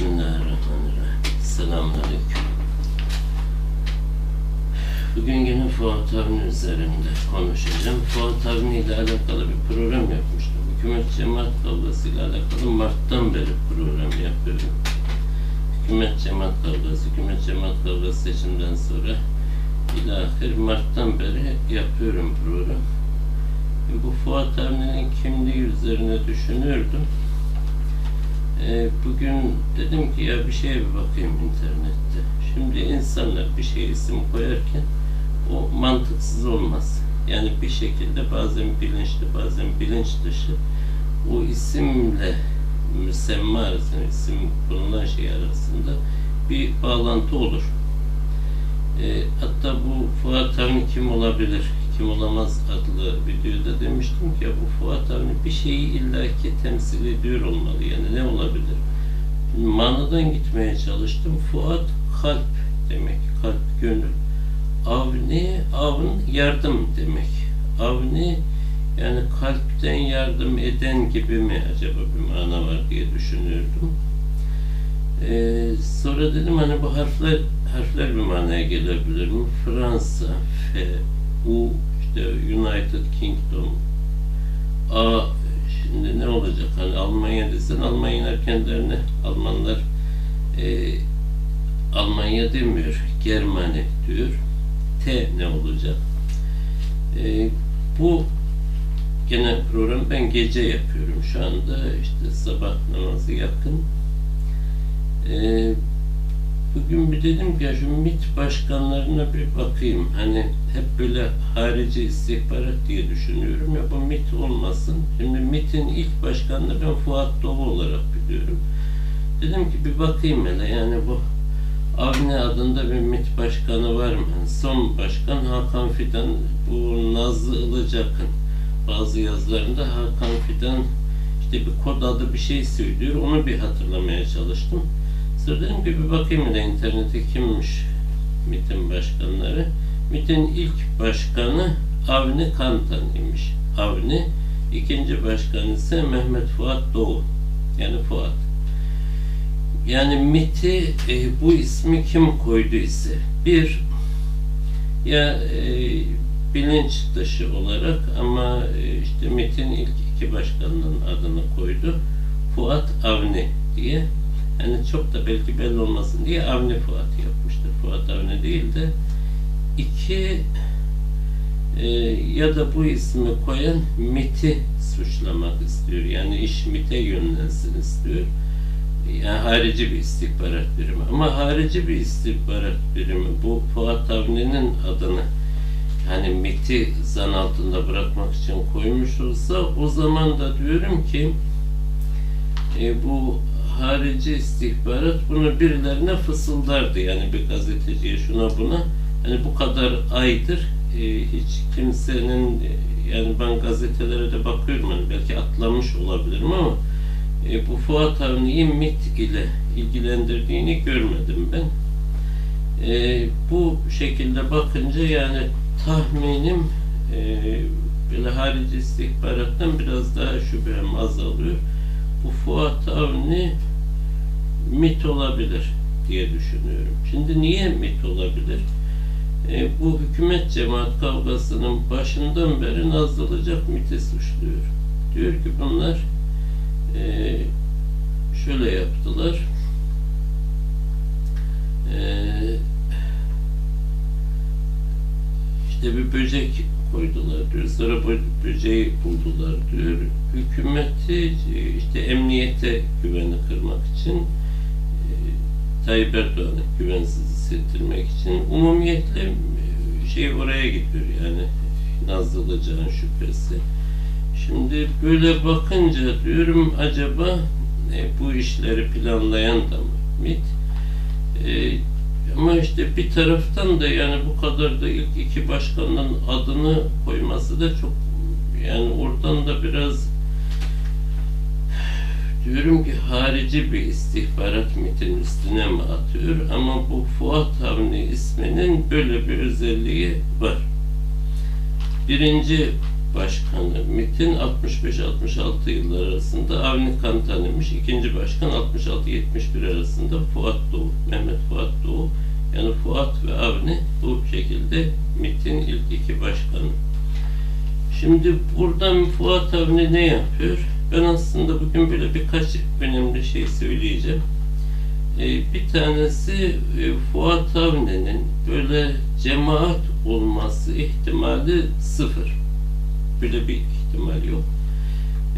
Bismillahirrahmanirrahim. Selamünaleyküm. Bugün yine Fuat Avni üzerinde konuşacağım. Fuat Avni ile alakalı bir program yapmıştım. Hükümet cemaat kavgası ile alakalı Mart'tan beri program yapıyorum. Hükümet cemaat kavgası, hükümet cemaat kavgası seçimden sonra ilahir Mart'tan beri yapıyorum program. Bu Fuat Avni'nin kimliği üzerine düşünürdüm. Ee, bugün dedim ki ya bir şeye bir bakayım internette. Şimdi insanlar bir şey isim koyarken o mantıksız olmaz. Yani bir şekilde bazen bilinçli bazen bilinç dışı o isimle müsemma arasında isim bulunan şey arasında bir bağlantı olur. Ee, hatta bu Fuat Avni kim olabilir, kim olamaz adlı videoda demiştim ki bu Fuat Avni bir şeyi illaki temsil ediyor olmalı. Yani ne olabilir? Manadan gitmeye çalıştım. Fuat kalp demek. Kalp, gönül. Avni, avn yardım demek. Avni yani kalpten yardım eden gibi mi acaba bir mana var diye düşünüyordum. Ee, sonra dedim hani bu harfler harfler bir manaya gelebilir mi? Fransa, F, U, işte United Kingdom, A şimdi ne olacak? Hani Almanya desen Almanya kendilerine Almanlar e, Almanya demiyor, Germani diyor. T ne olacak? E, bu gene program ben gece yapıyorum şu anda işte sabah namazı yakın. E, bugün bir dedim ki ya şu MİT başkanlarına bir bakayım. Hani hep böyle harici istihbarat diye düşünüyorum ya bu MİT olmasın. Şimdi MİT'in ilk başkanını ben Fuat Doğu olarak biliyorum. Dedim ki bir bakayım hele yani bu Avni adında bir MİT başkanı var mı? Son başkan Hakan Fidan bu Nazlı Ilıcak'ın bazı yazılarında Hakan Fidan işte bir kod adı bir şey söylüyor. Onu bir hatırlamaya çalıştım. Sonra dedim ki bir bakayım hele internette kimmiş MİT'in başkanları. MİT'in ilk başkanı Avni Kantan imiş. Avni. ikinci başkan ise Mehmet Fuat Doğu. Yani Fuat. Yani MIT'i e, bu ismi kim koyduysa bir ya e, bilinç dışı olarak ama e, işte MIT'in ilk iki başkanının adını koydu. Fuat Avni diye. Yani çok da belki belli olmasın diye Avni Fuat yapmıştır. Fuat Avni değil de iki e, ya da bu ismi koyan MIT'i suçlamak istiyor. Yani iş MIT'e yönlensin istiyor. Yani harici bir istihbarat birimi. Ama harici bir istihbarat birimi bu Fuat Avni'nin adını hani MIT'i zan altında bırakmak için koymuş olsa o zaman da diyorum ki e, bu harici istihbarat bunu birilerine fısıldardı. Yani bir gazeteciye şuna buna hani bu kadar aydır e, hiç kimsenin yani ben gazetelere de bakıyorum hani belki atlamış olabilirim ama e, bu Fuat Avni'yi MIT ile ilgilendirdiğini görmedim ben. E, bu şekilde bakınca yani tahminim e, böyle harici istihbarattan biraz daha şüphem azalıyor. Bu Fuat Avni MIT olabilir diye düşünüyorum. Şimdi niye MIT olabilir? E, bu hükümet cemaat kavgasının başından beri Nazlılıcak MIT'i suçluyor. Diyor ki bunlar e, şöyle yaptılar. E, işte bir böcek koydular diyor. Bu böceği buldular diyor. Hükümeti işte emniyete güveni kırmak için e, Tayyip Erdoğan'ı güvensiz hissettirmek için umumiyetle şey oraya gidiyor yani Nazlılıca'nın şüphesi. Şimdi böyle bakınca diyorum acaba e, bu işleri planlayan da mı MİT? E, ama işte bir taraftan da yani bu kadar da ilk iki başkanın adını koyması da çok yani oradan da biraz diyorum ki harici bir istihbarat MİT'in üstüne mi atıyor ama bu Fuat Avni isminin böyle bir özelliği var. Birinci başkanı MİT'in 65-66 yıllar arasında Avni Kantan'ıymış. İkinci başkan 66-71 arasında Fuat Doğu, Mehmet Fuat Doğu. Yani Fuat ve Avni bu şekilde MİT'in ilk iki başkanı. Şimdi buradan Fuat Avni ne yapıyor? Ben aslında bugün böyle birkaç önemli şey söyleyeceğim. Ee, bir tanesi e, Fuat Avni'nin böyle cemaat olması ihtimali sıfır. Böyle bir ihtimal yok.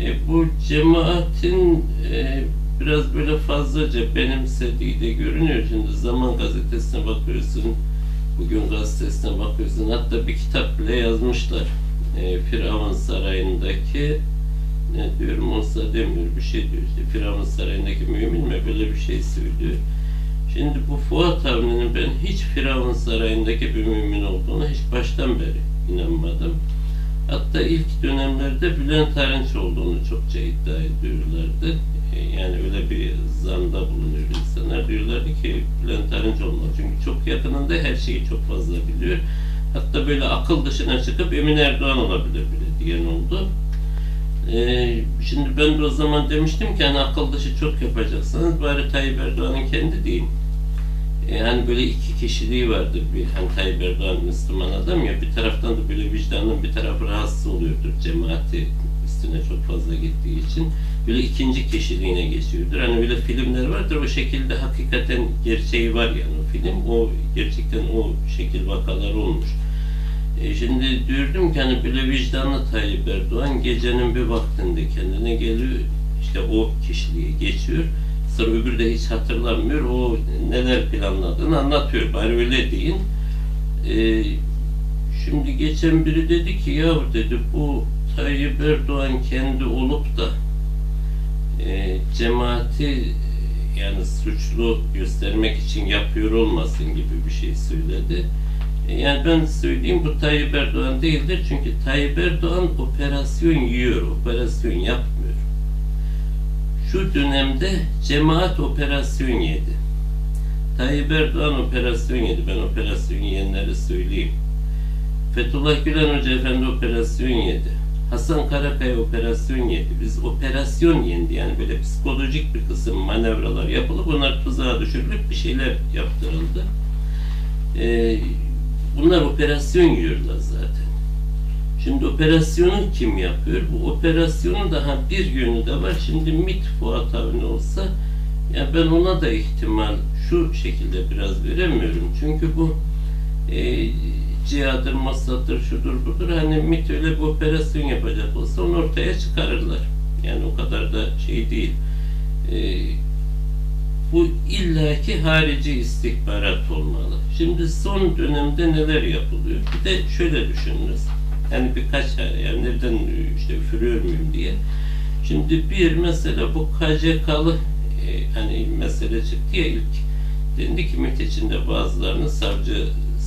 E, bu cemaatin e, biraz böyle fazlaca benimsediği de görünüyor. Şimdi Zaman Gazetesi'ne bakıyorsun, Bugün Gazetesi'ne bakıyorsun. Hatta bir kitap bile yazmışlar. E, Firavun Sarayı'ndaki ne diyorum olsa demiyor bir şey diyor işte Firavun Sarayı'ndaki mümin mi böyle bir şey söylüyor. Şimdi bu Fuat Avni'nin ben hiç Firavun Sarayı'ndaki bir mümin olduğuna hiç baştan beri inanmadım. Hatta ilk dönemlerde Bülent Arınç olduğunu çokça iddia ediyorlardı. E, yani öyle bir zanda bulunuyor insanlar. Diyorlardı ki Bülent Arınç olmalı. Çünkü çok yakınında her şeyi çok fazla biliyor. Hatta böyle akıl dışına çıkıp Emin Erdoğan olabilir bile diyen oldu. Ee, şimdi ben o zaman demiştim ki hani akıl dışı çok yapacaksanız bari Tayyip Erdoğan'ın kendi değil. Yani böyle iki kişiliği vardır. Bir, hani Tayyip Erdoğan Müslüman adam ya bir taraftan da böyle vicdanın bir tarafı rahatsız oluyordur cemaati üstüne çok fazla gittiği için. Böyle ikinci kişiliğine geçiyordur. Hani böyle filmler vardır o şekilde hakikaten gerçeği var yani o film. O gerçekten o şekil vakalar olmuş. E şimdi diyordum ki hani böyle vicdanlı Tayyip Erdoğan gecenin bir vaktinde kendine geliyor. işte o kişiliğe geçiyor. Sonra öbürü de hiç hatırlamıyor. O neler planladığını anlatıyor. Bari öyle deyin. E, şimdi geçen biri dedi ki ya dedi bu Tayyip Erdoğan kendi olup da e, cemaati yani suçlu göstermek için yapıyor olmasın gibi bir şey söyledi. E, yani ben söyleyeyim bu Tayyip Erdoğan değildir. Çünkü Tayyip Erdoğan operasyon yiyor, operasyon yapmıyor. Şu dönemde cemaat operasyon yedi. Tayyip Erdoğan operasyon yedi. Ben operasyon yiyenleri söyleyeyim. Fethullah Gülen Hoca Efendi operasyon yedi. Hasan Karakaya operasyon yedi. Biz operasyon yendi. Yani böyle psikolojik bir kısım manevralar yapılıp onlar tuzağa düşürülüp bir şeyler yaptırıldı. Ee, bunlar operasyon yiyorlar zaten. Şimdi operasyonu kim yapıyor? Bu operasyonun daha bir yönü de var. Şimdi MIT Fuat Avni olsa ya ben ona da ihtimal şu şekilde biraz veremiyorum. Çünkü bu e, cihadır, masladır, şudur budur. Hani MIT öyle bir operasyon yapacak olsa onu ortaya çıkarırlar. Yani o kadar da şey değil. E, bu illaki harici istihbarat olmalı. Şimdi son dönemde neler yapılıyor? Bir de şöyle düşününüz. Yani birkaç yani nereden işte üfürüyor muyum diye. Şimdi bir mesela bu KCK'lı e, hani mesele çıktı ya ilk dendi ki MİT içinde bazılarını savcı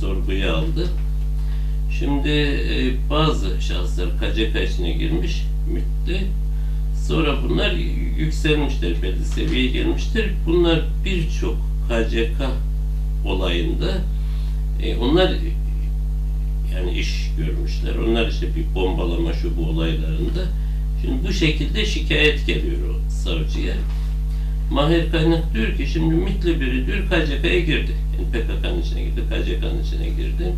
sorguya aldı. Şimdi e, bazı şahıslar KCK içine girmiş MİT'te. Sonra bunlar yükselmişler, belli seviyeye gelmiştir. Bunlar birçok KCK olayında e, onlar yani iş görmüşler. Onlar işte bir bombalama şu bu olaylarında. Şimdi bu şekilde şikayet geliyor o savcıya. Mahir Kaynak diyor ki şimdi MİT'li biri diyor KCK'ya girdi. Yani PKK'nın içine girdi, KCK'nın içine girdi.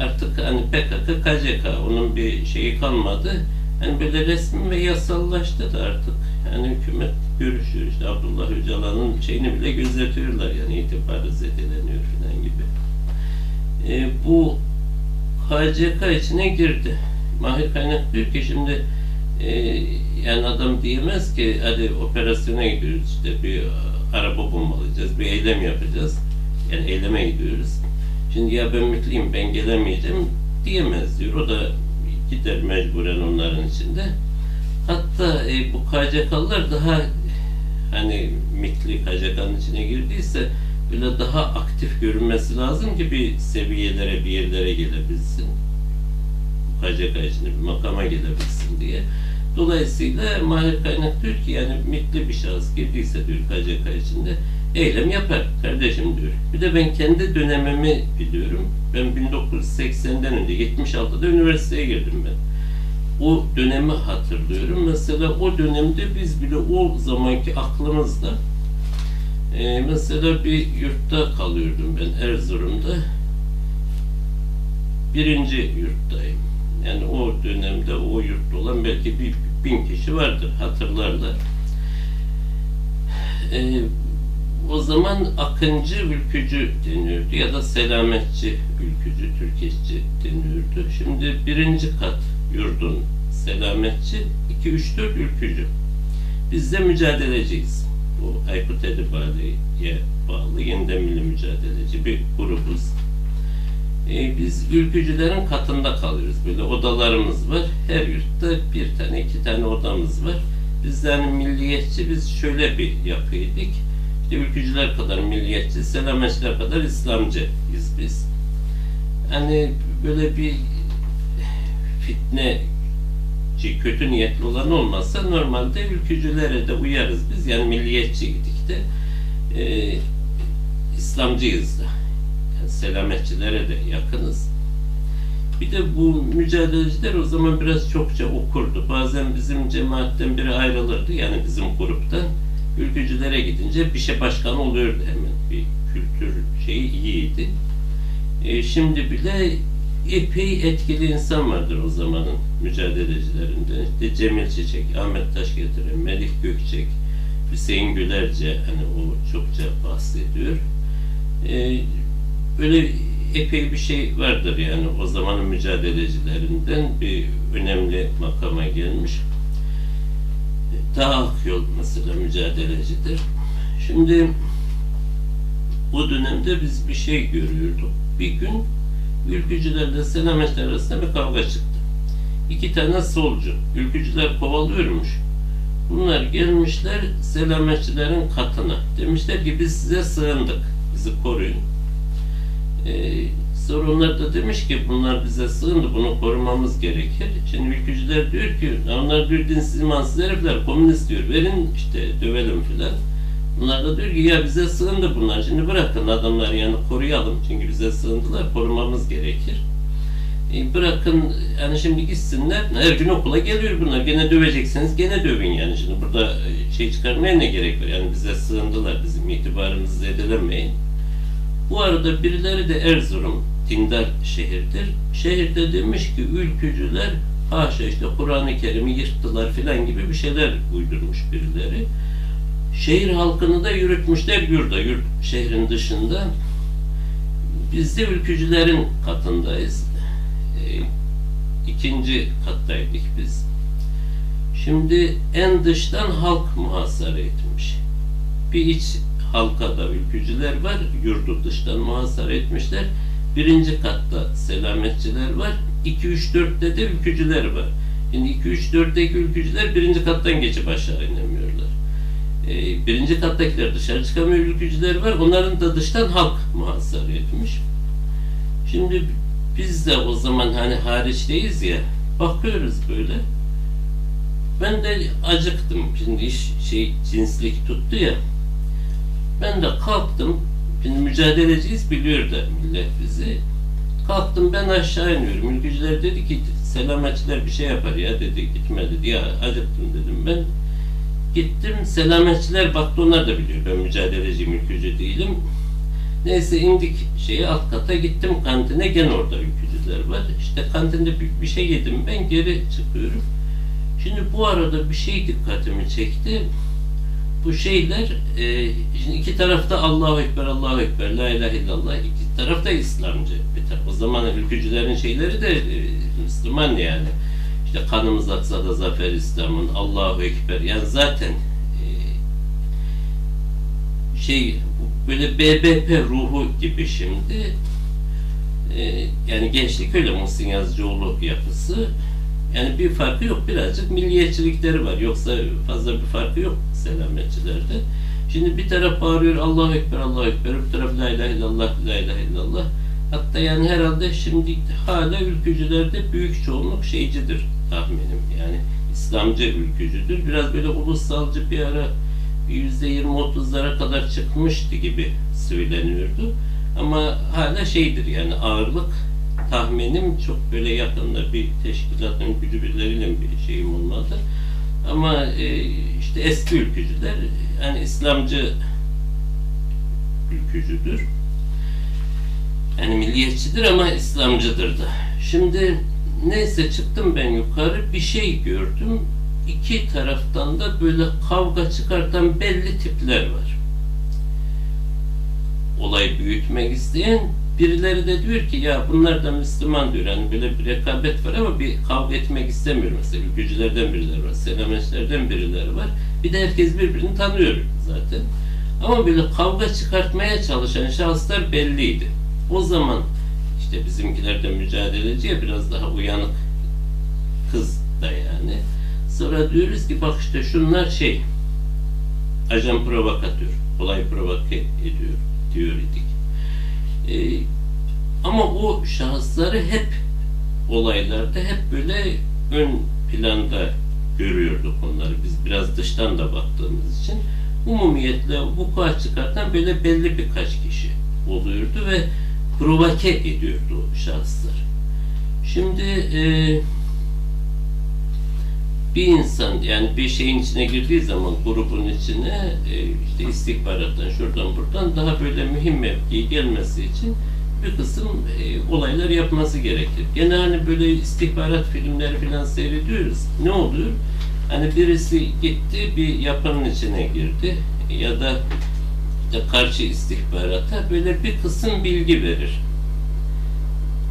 Artık hani PKK, KCK onun bir şeyi kalmadı. Yani böyle resmi ve yasallaştı da artık. Yani hükümet görüşüyor işte Abdullah Öcalan'ın şeyini bile gözetiyorlar yani itibarı zedeleniyor falan gibi. E, bu KCK içine girdi. Mahir Kaynak diyor ki şimdi e, yani adam diyemez ki hadi operasyona gidiyoruz işte bir araba bombalayacağız, bir eylem yapacağız. Yani eyleme gidiyoruz. Şimdi ya ben mütliyim ben gelemeyeceğim diyemez diyor. O da gider mecburen onların içinde. Hatta e, bu KCK'lılar daha hani mitli KCK'nın içine girdiyse böyle daha aktif görünmesi lazım ki bir seviyelere bir yerlere gelebilsin. KCK içinde bir makama gelebilsin diye. Dolayısıyla Mahir Kaynak diyor ki yani mitli bir şahıs girdiyse diyor KCK içinde eylem yapar kardeşim diyor. Bir de ben kendi dönemimi biliyorum. Ben 1980'den önce 76'da üniversiteye girdim ben. o dönemi hatırlıyorum. Mesela o dönemde biz bile o zamanki aklımızda e, mesela bir yurtta kalıyordum ben Erzurum'da. Birinci yurttayım. Yani o dönemde o yurtta olan belki bir bin kişi vardır hatırlarlar. E, o zaman Akıncı ülkücü deniyordu ya da Selametçi ülkücü, Türkeşçi deniyordu. Şimdi birinci kat yurdun Selametçi, 2 3 4 ülkücü. Biz de mücadeleciyiz. Bu Aykut Edebali'ye bağlı yeniden milli mücadeleci bir grubuz. Ee, biz ülkücülerin katında kalıyoruz. Böyle odalarımız var. Her yurtta bir tane, iki tane odamız var. Bizden milliyetçi biz şöyle bir yapıydık. İşte ülkücüler kadar milliyetçi, selametçiler kadar İslamcıyız biz. Hani böyle bir fitne kötü niyetli olan olmazsa normalde ülkücülere de uyarız biz. Yani milliyetçiydik de e, İslamcıyız da. Yani selametçilere de yakınız. Bir de bu mücadeleciler o zaman biraz çokça okurdu. Bazen bizim cemaatten biri ayrılırdı yani bizim gruptan. Ülkücülere gidince bir şey başkanı oluyordu hemen. Bir kültür şeyi iyiydi. E, şimdi bile epey etkili insan vardır o zamanın mücadelecilerinden. İşte Cemil Çiçek, Ahmet Taş getiren, Melih Gökçek, Hüseyin Gülerce hani o çokça bahsediyor. Ee, böyle epey bir şey vardır yani o zamanın mücadelecilerinden bir önemli makama gelmiş. Daha Akyol mesela mücadelecidir. Şimdi bu dönemde biz bir şey görüyorduk. Bir gün ülkücülerle selametler arasında bir kavga çıktı. İki tane solcu. Ülkücüler kovalıyormuş. Bunlar gelmişler selametçilerin katına. Demişler ki biz size sığındık. Bizi koruyun. Ee, sonra onlar da demiş ki bunlar bize sığındı. Bunu korumamız gerekir. Şimdi ülkücüler diyor ki onlar diyor dinsiz imansız herifler komünist diyor. Verin işte dövelim filan. Bunlar da diyor ki ya bize sığındı bunlar. Şimdi bırakın adamları yani koruyalım. Çünkü bize sığındılar. Korumamız gerekir. E, bırakın yani şimdi gitsinler. Her gün okula geliyor bunlar. Gene döveceksiniz. Gene dövün yani. Şimdi burada şey çıkarmaya ne gerek var? Yani bize sığındılar. Bizim itibarımızı zedelemeyin. Bu arada birileri de Erzurum dindar şehirdir. Şehirde demiş ki ülkücüler haşa işte Kur'an-ı Kerim'i yırttılar filan gibi bir şeyler uydurmuş birileri. Şehir halkını da yürütmüşler yurda, yurt şehrin dışında. Biz de ülkücülerin katındayız. E, ikinci kattaydık biz. Şimdi en dıştan halk muhasara etmiş. Bir iç halkada ülkücüler var, yurdu dıştan muhasara etmişler. Birinci katta selametçiler var, 2-3-4'te de ülkücüler var. Şimdi 2-3-4'teki ülkücüler birinci kattan geçip aşağı inemiyorlar. Ee, birinci kattakiler dışarı çıkamıyor ülkücüler var. Onların da dıştan halk muhasara etmiş. Şimdi biz de o zaman hani hariçteyiz ya bakıyoruz böyle. Ben de acıktım. Şimdi iş şey cinslik tuttu ya. Ben de kalktım. Şimdi mücadeleciyiz biliyor da millet bizi. Kalktım ben aşağı iniyorum. Ülkücüler dedi ki selametçiler bir şey yapar ya dedi. Gitme dedi. Ya acıktım dedim ben. Gittim selametçiler baktı onlar da biliyor ben mücadeleci ülkücü değilim. Neyse indik şeye alt kata gittim kantine gene orada ülkücüler var. İşte kantinde bir, bir şey yedim ben geri çıkıyorum. Şimdi bu arada bir şey dikkatimi çekti. Bu şeyler e, şimdi iki tarafta Allahu Ekber, Allahu Ekber, La ilahe illallah. iki tarafta İslamcı. Bir taraf. O zaman ülkücülerin şeyleri de e, Müslüman yani. İşte kanımız aksa da zafer İslam'ın Allahu Ekber. Yani zaten e, şey böyle BBP ruhu gibi şimdi. E, yani gençlik öyle Muhsin Yazıcıoğlu yapısı. Yani bir farkı yok. Birazcık milliyetçilikleri var. Yoksa fazla bir farkı yok selametçilerde. Şimdi bir taraf bağırıyor Allahu Ekber Allahu Ekber. Bir taraf La ilahe illallah La ilahe illallah. Hatta yani herhalde şimdi hala ülkücülerde büyük çoğunluk şeycidir tahminim yani İslamcı ülkücüdür biraz böyle ulusalcı bir ara yüzde yirmi otuzlara kadar çıkmıştı gibi söyleniyordu. Ama hala şeydir yani ağırlık tahminim çok böyle yakında bir teşkilatın gücü birileriyle bir şeyim olmadı. Ama e, işte eski ülkücüler yani İslamcı ülkücüdür. Yani milliyetçidir ama İslamcıdır da. Şimdi neyse çıktım ben yukarı bir şey gördüm. İki taraftan da böyle kavga çıkartan belli tipler var. Olayı büyütmek isteyen birileri de diyor ki ya bunlar da Müslüman diyor. Yani böyle bir rekabet var ama bir kavga etmek istemiyor mesela. Ülkücülerden birileri var, selameçlerden birileri var. Bir de herkes birbirini tanıyor zaten. Ama böyle kavga çıkartmaya çalışan şahıslar belliydi. O zaman işte bizimkiler de mücadeleci biraz daha uyanık kız da yani. Sonra diyoruz ki bak işte şunlar şey ajan provokatör, olay provoke ediyor diyor idik. Ee, ama o şahısları hep olaylarda hep böyle ön planda görüyorduk onları biz biraz dıştan da baktığımız için umumiyetle vuku'a çıkartan böyle belli birkaç kişi oluyordu ve provoke ediyordu şahıslar. Şimdi e, bir insan yani bir şeyin içine girdiği zaman grubun içine e, işte istihbarattan şuradan buradan daha böyle mühim mevkiye gelmesi için bir kısım e, olaylar yapması gerekir. Gene hani böyle istihbarat filmleri falan seyrediyoruz. Ne oluyor? Hani birisi gitti bir yapının içine girdi ya da karşı istihbarata böyle bir kısım bilgi verir.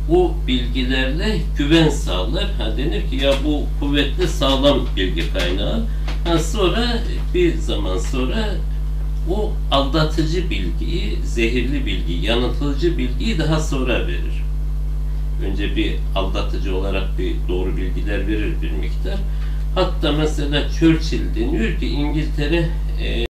O bilgilerle güven sağlar. Ha denir ki ya bu kuvvetli sağlam bilgi kaynağı. Ha sonra bir zaman sonra o aldatıcı bilgiyi, zehirli bilgiyi, yanıltıcı bilgiyi daha sonra verir. Önce bir aldatıcı olarak bir doğru bilgiler verir bir miktar. Hatta mesela Churchill deniyor ki İngiltere e,